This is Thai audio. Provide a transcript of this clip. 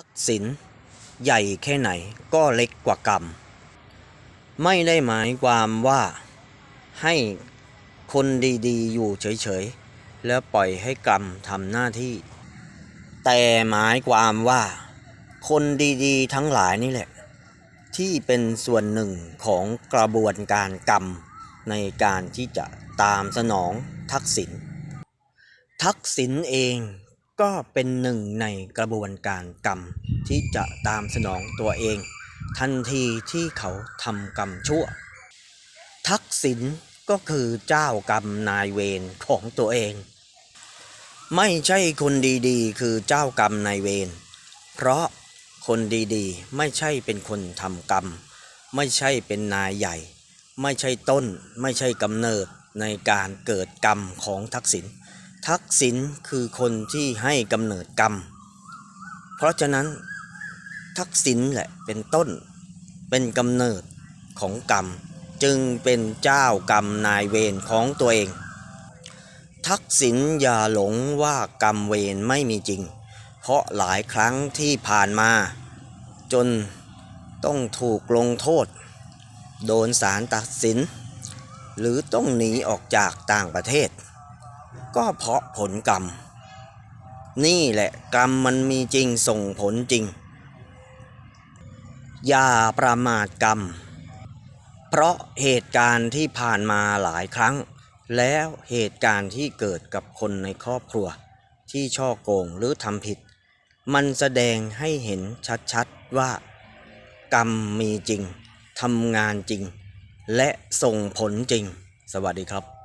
ทักษิณใหญ่แค่ไหนก็เล็กกว่ากรรม ไม่ได้หมายความว่าให้คนดีๆ อยู่เฉยๆ แล้วปล่อยให้กรรมทำหน้าที่ แต่หมายความว่า คนดีๆ ทั้งหลายนี่แหละ ที่เป็นส่วนหนึ่งของกระบวนการกรรม ในการที่จะตามสนองทักษิณทักษิณเอง ก็เป็นหนึ่งในกระบวนการกรรมที่จะตามสนองตัวเอง ทันทีที่เขาทำกรรมชั่ว ทักษิณก็คือเจ้ากรรมนายเวรของตัวเอง ไม่ใช่คนดีๆ คือเจ้ากรรมนายเวรเพราะคนดีๆ ไม่ใช่เป็นคนทำกรรม ไม่ใช่เป็นนายใหญ่ ไม่ใช่ต้น ไม่ใช่กำเนิดในการเกิดกรรมของทักษิณ ทักษิณคือคนที่ให้กำเนิดกรรม เพราะฉะนั้นทักษิณแหละเป็นต้น เป็นกำเนิดของกรรม จึงเป็นเจ้ากรรมนายเวรของตัวเอง ทักษิณอย่าหลงว่ากรรมเวรไม่มีจริง เพราะหลายครั้งที่ผ่านมา จนต้องถูกลงโทษ โดนศาลตัดสิน หรือต้องหนีออกจากต่างประเทศ ก็เพราะผลกรรม นี่แหละกรรมมันมีจริงส่งผลจริง อย่าประมาทกรรม เพราะเหตุการณ์ที่ผ่านมาหลายครั้ง แล้วเหตุการณ์ที่เกิดกับคนในครอบครัว ที่ช่อโกงหรือทำผิด มันแสดงให้เห็นชัดๆว่า กรรมมีจริงทำงานจริง และส่งผลจริง สวัสดีครับ